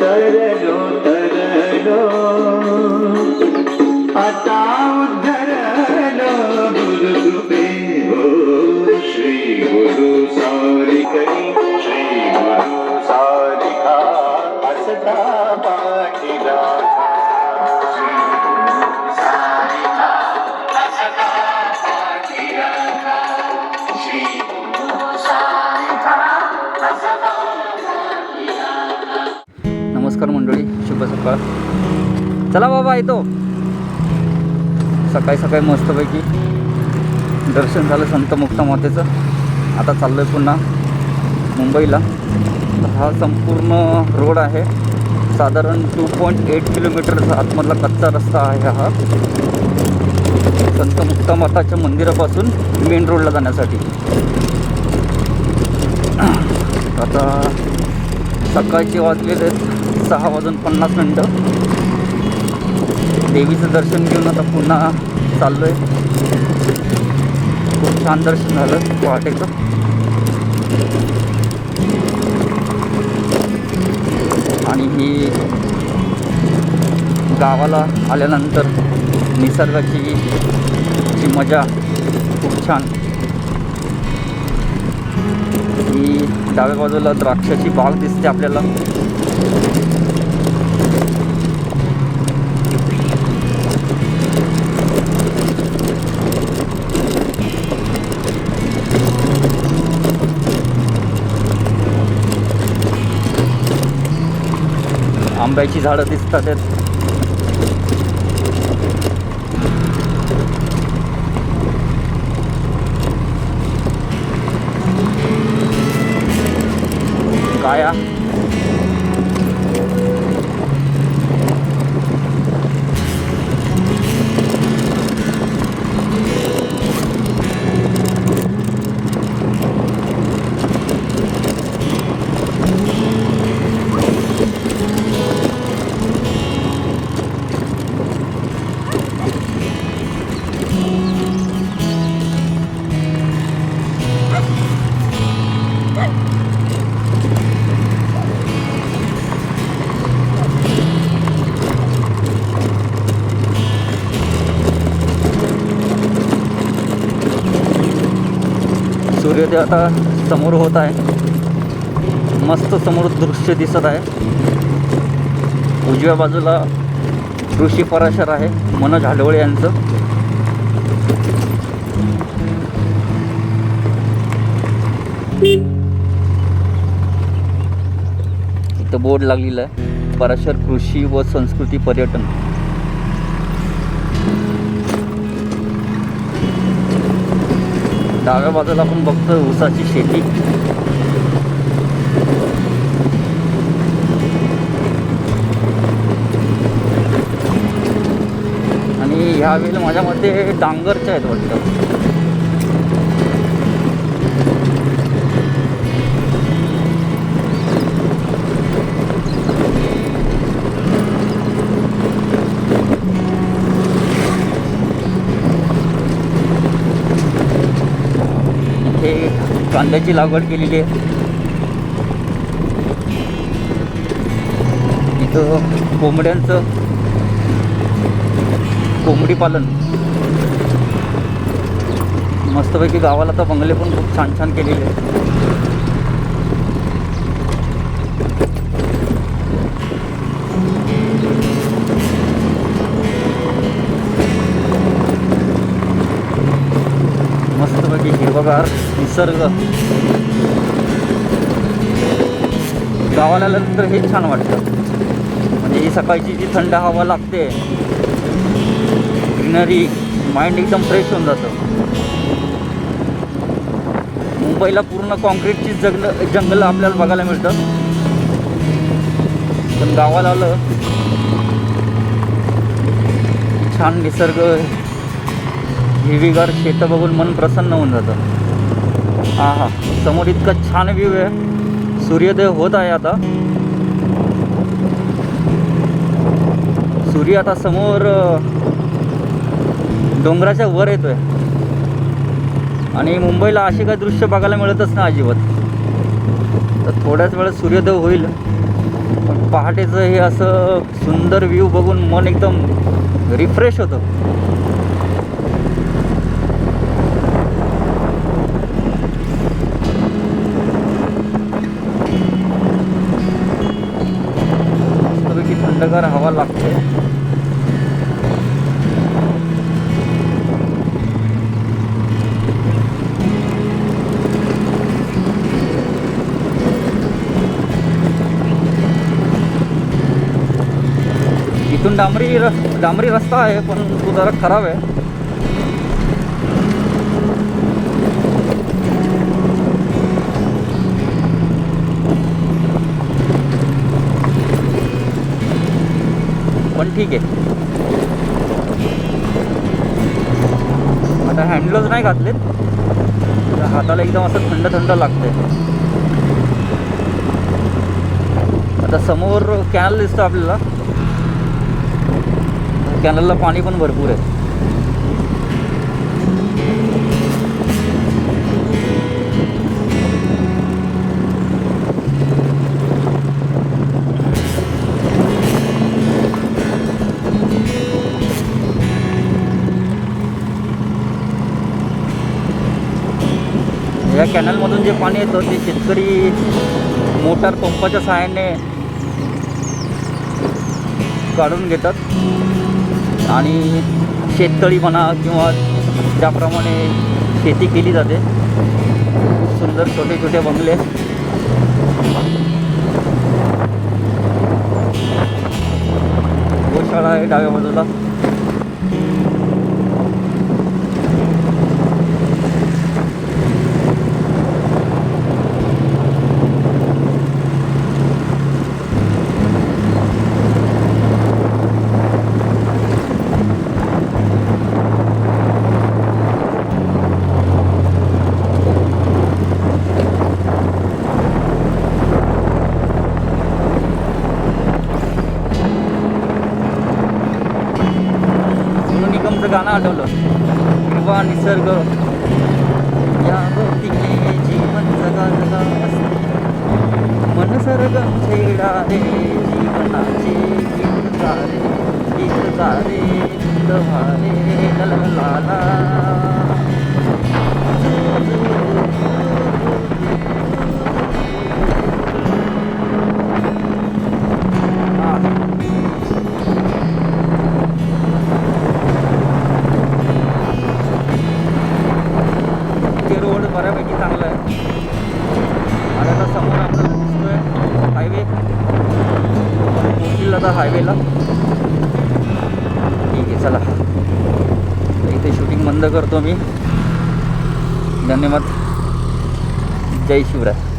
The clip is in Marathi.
তরলতা नमस्कार मंडळी शुभ सकाळ. चला बाबा येतो. सकाळी सकाळी मस्तपैकी दर्शन झालं संत मुक्ता मातेचं. आता चाललो आहे पुन्हा मुंबईला. हा संपूर्ण रोड आहे. साधारण टू पॉईंट एट किलोमीटरचा आतमधला कच्चा रस्ता आहे हा. संत मुक्तामाताच्या मंदिरापासून मेन रोडला जाण्यासाठी. आता सकाळचे वाजलेले आहेत. सहा वाजून पन्नास मिनटं. देवीचं दर्शन घेऊन आता पुन्हा चाललो आहे खूप छान दर्शन झालं पहाटेचं. आणि ही गावाला आल्यानंतर निसर्गाची जी मजा खूप छान. ही डाव्या बाजूला द्राक्षाची बाग दिसते आपल्याला. आंब्याची झाडं दिसतात आहेत. काया सूर्योदय आता समोर होत आहे. मस्त समोर दृश्य दिसत आहे. उजव्या बाजूला ऋषी पराशर आहे मनोज हाडवळे यांचं. इथं बोर्ड लागलेला आहे पराशर कृषी व संस्कृती पर्यटन. डाव्या बाजूला आपण बघतोय ऊसाची शेती. आणि ह्या वेळेला माझ्या मते डांगरच्या आहेत वाटतं. कांद्याची लागवड केलेली आहे. इथं कोंबड्यांचं कोंबडी पालन. मस्तपैकी गावाला तर बंगले पण खूप छान छान केलेले आहेत. मस्तपैकी हिरवगार निसर्ग. गावाला आल्यानंतर हे छान वाटतं. म्हणजे ही सकाळची जी थंड हवा लागते ग्रीनरी माइंड एकदम फ्रेश होऊन जातं. मुंबईला पूर्ण कॉन्क्रीटची जंगल जंगल आपल्याला बघायला मिळतं. पण गावाला आलं छान निसर्ग हिरवीगार शेतं बघून मन प्रसन्न होऊन जातं. हा हा समोर इतका छान व्ह्यू आहे. सूर्योदय होत आहे आता. सूर्य आता समोर डोंगराच्या वर येतोय. आणि मुंबईला असे काही दृश्य बघायला मिळतच ना अजिबात. तर थोड्याच वेळात सूर्योदय होईल. पण पहाटेचं हे असं सुंदर व्ह्यू बघून मन एकदम रिफ्रेश होतं. डांबरी रस डांबरी रस्ता आहे पण तो जरा खराब आहे. पण ठीक आहे. आता हँडलच नाही घातलेत. हाताला एकदम असं थंड थंड लागते आता समोर कॅनल दिसतं आपल्याला. कॅनलला पाणी पण भरपूर आहे. या कॅनलमधून जे पाणी येतं ते शेतकरी मोटार पंपाच्या सहाय्याने काढून घेतात. आणि शेततळी म्हणा किंवा ज्याप्रमाणे शेती केली जाते. खूप सुंदर छोटे छोटे बंगले. गोशाळा आहे डाव्या बाजूला. निसर्ग. या भोवतीने जीवन जगा जगा असते. मन सरगम छेडा रे जीवनाचे गीत गारे गीत भारे ला हायवेला ठीक आहे चला. इथे शूटिंग बंद करतो मी. धन्यवाद. जय शिवराय.